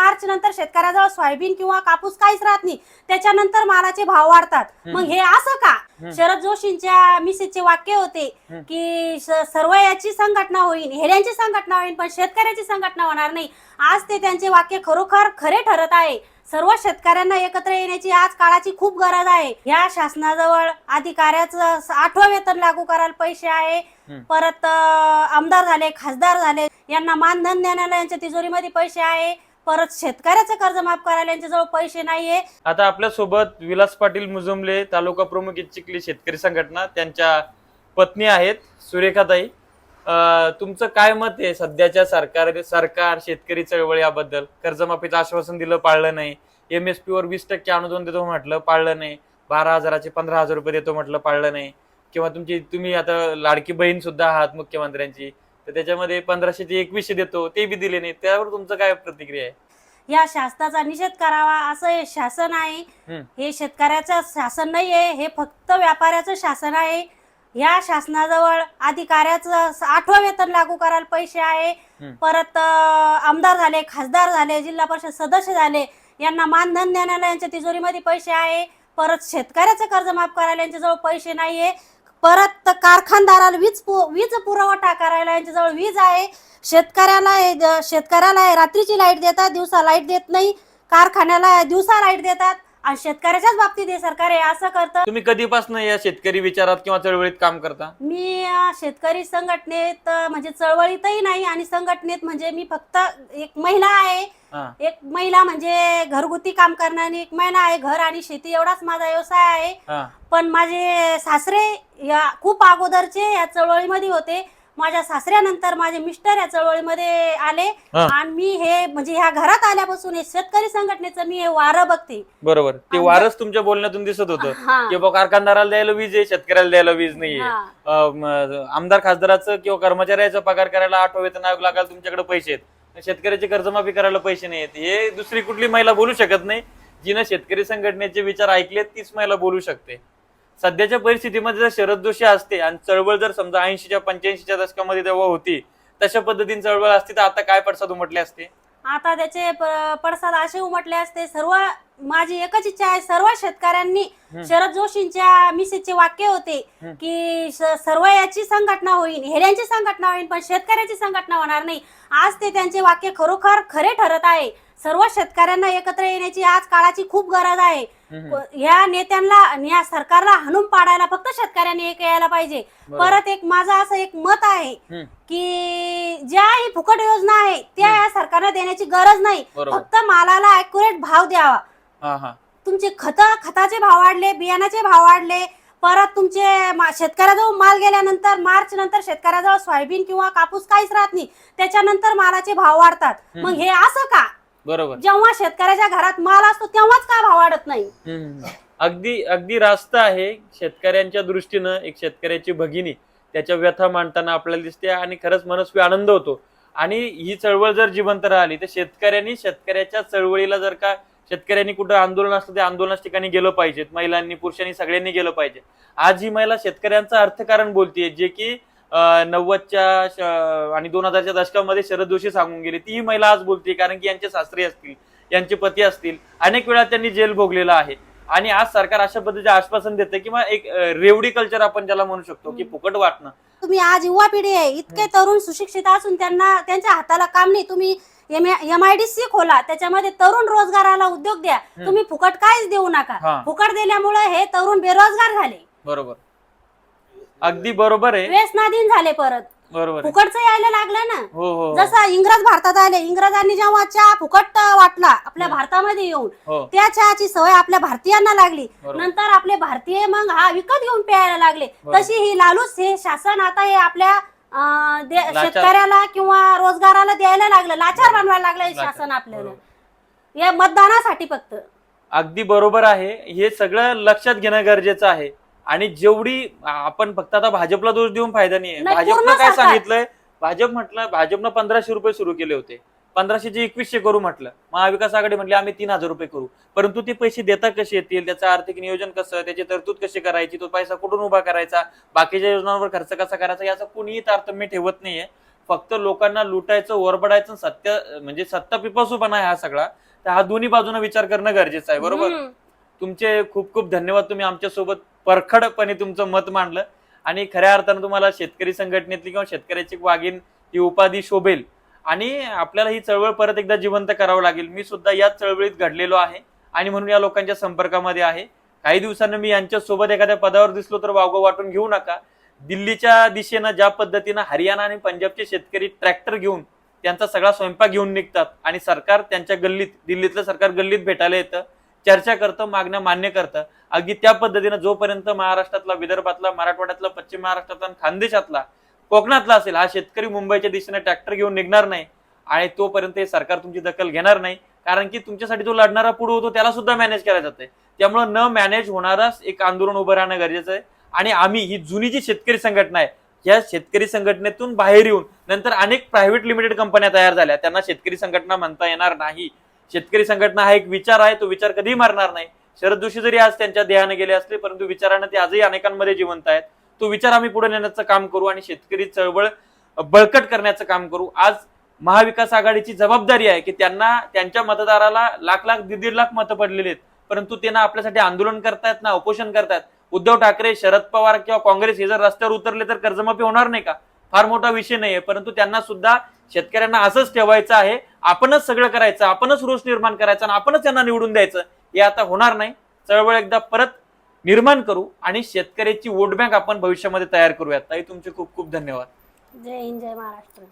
मार्च नंतर शेतकऱ्याजवळ सोयाबीन किंवा कापूस काहीच राहत नाही. त्याच्यानंतर मालाचे भाव वाढतात. मग हे असं का? शरद जोशींच्या मिसेसचे वाक्य होते की सर्व याची संघटना होईल हेड्यांची संघटना होईल पण शेतकऱ्याची संघटना होणार नाही. आज ते त्यांचे वाक्य खरोखर खरे ठरत आहे. सर्व शेतकऱ्यांना एकत्र येण्याची आज काळाची खूप गरज आहे. या शासनाजवळ अधिकाऱ्याचं आठवं वेतन लागू करायला पैसे आहे. परत आमदार झाले खासदार झाले यांना मानधन देण्याला यांच्या तिजोरीमध्ये पैसे आहे. परत शेतकऱ्याचं कर्ज माफ करायला यांच्याजवळ पैसे नाहीये. आता आपल्यासोबत विलास पाटील मुजुमले तालुका प्रमुख चिखली शेतकरी संघटना त्यांच्या पत्नी आहेत सुरेखाताई. अं, तुमचं काय मत आहे सध्याच्या सरकार सरकार शेतकरी चळवळ याबद्दल? कर्जमाफीचं आश्वासन दिलं पाळलं नाही. एम एस पी वर वीस टक्के अनुदान देतो म्हटलं पाळलं नाही. बारा हजाराचे पंधरा हजार रुपये देतो म्हटलं पाळलं नाही. किंवा तुमची तुम्ही आता लाडकी बहीण सुद्धा आहात मुख्यमंत्र्यांची तर त्याच्यामध्ये पंधराशे ते एकवीसशे देतो ते बी दिले नाही. त्यावर तुमचं काय प्रतिक्रिया आहे? या शासनाचा निषेध करावा असं हे शासन आहे. हे शेतकऱ्याचं शासन नाही आहे हे फक्त व्यापाऱ्याचं शासन आहे. या शासनाजवळ अधिकाऱ्याचं आठवं वेतन लागू करायला पैसे आहे. परत आमदार झाले खासदार झाले जिल्हा परिषद सदस्य झाले यांना मानधन देण्याला यांच्या तिजोरीमध्ये पैसे आहे. परत शेतकऱ्याचं कर्ज माफ करायला यांच्याजवळ पैसे नाहीये. परत कारखानदाराला वीज पु- वीज पुरवठा करायला यांच्याजवळ वीज आहे. शेतकऱ्याला शेतकऱ्याला रात्रीची लाइट देतात दिवसा लाइट देत नाही. कारखान्याला दिवसा लाइट देतात. आणि शेतकऱ्याच्याच बाबतीत हे सरकार हे असं करतं. तुम्ही कधीपासून या शेतकरी विचारात किंवा चळवळीत काम करता? मी अं, शेतकरी संघटनेत अं, म्हणजे चळवळीतही नाही आणि संघटनेत म्हणजे मी फक्त एक महिला आहे. हा. एक महिला म्हणजे घरगुती काम करणारी एक महिला आहे. घर आणि शेती एवढाच माझा व्यवसाय आहे. हा. पण माझे सासरे या खूप अगोदरचे या चळवळीमध्ये होते. माझ्या सासऱ्यानंतर माझे मिस्टर या चळवळीमध्ये आले. हा. आणि मी हे म्हणजे ह्या घरात आल्यापासून हे शेतकरी संघटनेचं मी हे वारं बघते. बरोबर. ते आणि- वारच तुमच्या बोलण्यातून दिसत होतं. हा. की बाबा कारखानदाराला द्यायला वीज आहे शेतकऱ्याला द्यायला वीज नाहीये हा. अं, म, आमदार खासदाराचं किंवा कर्मचाऱ्याचा पगार करायला आठवं वेतन आयोग लागायला तुमच्याकडे पैसे आहेत. शेतकऱ्याची कर्जमाफी करायला पैसे नाही आहेत. हे दुसरी कुठली महिला बोलू शकत नाही. जिनं शेतकरी संघटनेचे विचार ऐकलेत तीच महिला बोलू शकते. सध्याच्या परिस्थितीमध्ये जर शरद जोशी असते आणि चळवळ जर समजा ऐंशीच्या पंच्याऐंशीच्या दशकामध्ये तेव्हा होती तशा पद्धतीने चळवळ असती तर आता काय पडसाद उमटले असते? आता त्याचे प- पडसाद असे उमटले असते सर्व माझी एकच इच्छा आहे सर्व शेतकऱ्यांनी शरद जोशींच्या मिसेसचे वाक्य होते की स- सर्व याची संघटना होईल हेड्यांची संघटना होईल पण शेतकऱ्याची संघटना होणार नाही. आज ते त्यांचे वाक्य खरोखर खरे ठरत आहे. सर्व शेतकऱ्यांना एकत्र येण्याची आज काळाची खूप गरज आहे. या नेत्यांना आणि या सरकारला हाणून पाडायला फक्त शेतकऱ्यांनी एक यायला पाहिजे. परत एक माझं असं एक मत आहे. की ज्या ही फुकट योजना आहे त्या या सरकारला देण्याची गरज नाही. फक्त मालाला अॅक्युरेट भाव द्यावा. हा हा. तुमचे खत खताचे भाव वाढले बियाणाचे भाव वाढले परत तुमचे शेतकऱ्याजवळ माल गेल्यानंतर मार्च नंतर शेतकऱ्याजवळ सोयाबीन किंवा कापूस काहीच राहत नाही. त्याच्यानंतर मालाचे भाव वाढतात. मग हे असं का? बरोबर. जेव्हा शेतकऱ्याच्या घरात माल असतो तेव्हाच का भाव वाढत नाही. हम्म. अगदी अगदी रास्त आहे. शेतकऱ्यांच्या दृष्टीनं एक शेतकऱ्याची भगिनी त्याच्या व्यथा मांडताना आपल्याला दिसते आणि खरंच मनस्वी आनंद होतो. आणि ही चळवळ जर जिवंत राहिली तर शेतकऱ्यांनी शेतकऱ्याच्या चळवळीला जर का शेतकऱ्यांनी कुठं आंदोलन असतं त्या आंदोलनाच्या ठिकाणी गेलं पाहिजेत. महिलांनी पुरुषांनी सगळ्यांनी गेलं पाहिजे आज ही महिला शेतकऱ्यांचं अर्थकारण बोलतीये जे की नव्वदच्या आणि दोन हजारच्या दशकामध्ये शरद जोशी सांगून गेले. ती ही महिला आज बोलते कारण की यांचे सासरे असतील यांचे पती असतील अनेक वेळा त्यांनी जेल भोगलेला आहे. आणि आज सरकार अशा पद्धतीचे आश्वासन देते किंवा एक रेवडी कल्चर आपण ज्याला म्हणू शकतो की फुकट वाटणं. तुम्ही आज युवा पिढी आहे इतके तरुण सुशिक्षित असून त्यांना त्यांच्या हाताला काम नाही. तुम्ही एम आय डी सी खोला त्याच्यामध्ये तरुण रोजगाराला उद्योग द्या. तुम्ही फुकट काहीच देऊ. नका. फुकट दिल्यामुळे हे तरुण बेरोजगार झाले. बरोबर. अगदी बरोबर आहे. व्यसनाधीन झाले परत. बरोबर आहे. फुकटचं यायला लागलं ना. हो हो जसं इंग्रज भारतात आले इंग्रजांनी जेव्हा चहा फुकट वाटला आपल्या भारतामध्ये येऊन हो. त्या चहाची सवय आपल्या भारतीयांना लागली. बरोबर. नंतर आपले भारतीय मग हा विकत घेऊन प्यायला लागले. बरोबर. तशी ही लालूच हे शासन आता हे आपल्या अं, दे- लाचार. शेतकऱ्याला किंवा रोजगाराला द्यायला लागलं. लाचार बनवायला लागलं हे लाचार. शासन आपल्याला. बरोबर. या मतदानासाठी फक्त. अगदी बरोबर आहे. हे सगळं लक्षात घेणं गरजेचं आहे. आणि जेवढी आपण फक्त आता भाजपला दोष देऊन फायदा नाही नाही, भाजपनं पूर्ण काय सरकार. सांगितलंय? भाजप म्हटलं भाजपनं पंधराशे रुपये सुरू केले होते. पंधराशेचे एकवीसशे करू म्हटलं. महाविकास आघाडी म्हटले आम्ही तीन हजार रुपये करू. परंतु ते पैसे देता कसे येतील? त्याचं आर्थिक नियोजन कसं? त्याची तरतूद कशी करायची? तो पैसा कुठून उभा करायचा? बाकीच्या योजनांवर खर्च कसा करायचा? याचा कुणीही तारतम्य ठेवत नाहीये. फक्त लोकांना लुटायचं ओरबडायचं सत्य म्हणजे सत्ता पिपासूपणा आहे हा सगळा. तर हा दोन्ही बाजूने विचार करणं गरजेचं आहे. बरोबर? हम्म. तुमचे खूप खूप धन्यवाद. तुम्ही आमच्यासोबत परखडपणे तुमचं मत मांडलं. आणि खऱ्या अर्थानं तुम्हाला शेतकरी संघटनेतली किंवा शेतकऱ्याची वागीन ही उपाधी शोभेल. आणि आपल्याला ही चळवळ परत एकदा जिवंत करावं लागेल. मी सुद्धा याच चळवळीत घडलेलो आहे आणि म्हणून या लोकांच्या संपर्कामध्ये आहे. काही दिवसांनी मी यांच्यासोबत एखाद्या पदावर दिसलो तर वावगं वाटून घेऊ नका. दिल्लीच्या दिशेनं ज्या पद्धतीनं हरियाणा आणि पंजाबचे शेतकरी ट्रॅक्टर घेऊन त्यांचा सगळा स्वयंपाक घेऊन निघतात आणि सरकार त्यांच्या गल्लीत दिल्लीतलं सरकार गल्लीत भेटायला येतं. चर्चा करतं मागण्या मान्य करतं. अगदी त्या पद्धतीनं जोपर्यंत महाराष्ट्रातला विदर्भातला मराठवाड्यातला पश्चिम महाराष्ट्रातला आणि खानदेशातला कोकणातला असेल हा शेतकरी मुंबईच्या दिशेने ट्रॅक्टर घेऊन निघणार नाही आणि तोपर्यंत हे सरकार तुमची दखल घेणार नाही कारण की तुमच्यासाठी जो लढणारा पुढे होतो त्याला सुद्धा मॅनेज केला जाते त्यामुळे न मॅनेज होणारच एक आंदोलन उभं राहणं गरजेचं आहे. आणि आम्ही ही जुनी जी शेतकरी संघटना आहे या शेतकरी संघटनेतून बाहेर येऊन नंतर अनेक प्रायव्हेट लिमिटेड कंपन्या तयार झाल्या. त्यांना शेतकरी संघटना म्हणता येणार नाही. शेतकरी संघटना हा एक विचार आहे तो विचार कधी मारणार नाही. शरद जोशी जरी आज त्यांच्या देहाने गेले असले परंतु विचारानं ते आजही अनेकांमध्ये जिवंत आहेत. तो विचार आम्ही पुढे नेण्याचं काम करू आणि शेतकरी चळवळ बळकट करण्याचं काम करू. आज महाविकास आघाडीची जबाबदारी आहे की त्यांना त्यांच्या मतदाराला लाख लाख दीड दीड लाख मतं पडलेली आहेत. परंतु त्यांना आपल्यासाठी आंदोलन करतायत ना उपोषण करतायत. उद्धव ठाकरे शरद पवार किंवा काँग्रेस हे जर रस्त्यावर उतरले तर कर्जमाफी होणार नाही का? फार मोठा विषय नाहीये. परंतु त्यांना सुद्धा शेतकऱ्यांना असंच ठेवायचं आहे. आपणच सगळं करायचं आपणच रोष निर्माण करायचा आणि आपणच त्यांना निवडून द्यायचं हे आता होणार नाही. चळवळ एकदा परत निर्माण करू आणि शेतकऱ्याची वोट बँक आपण भविष्यामध्ये तयार करूयात. ताई तुमचे खूप खूप धन्यवाद. जय हिंद जय महाराष्ट्र.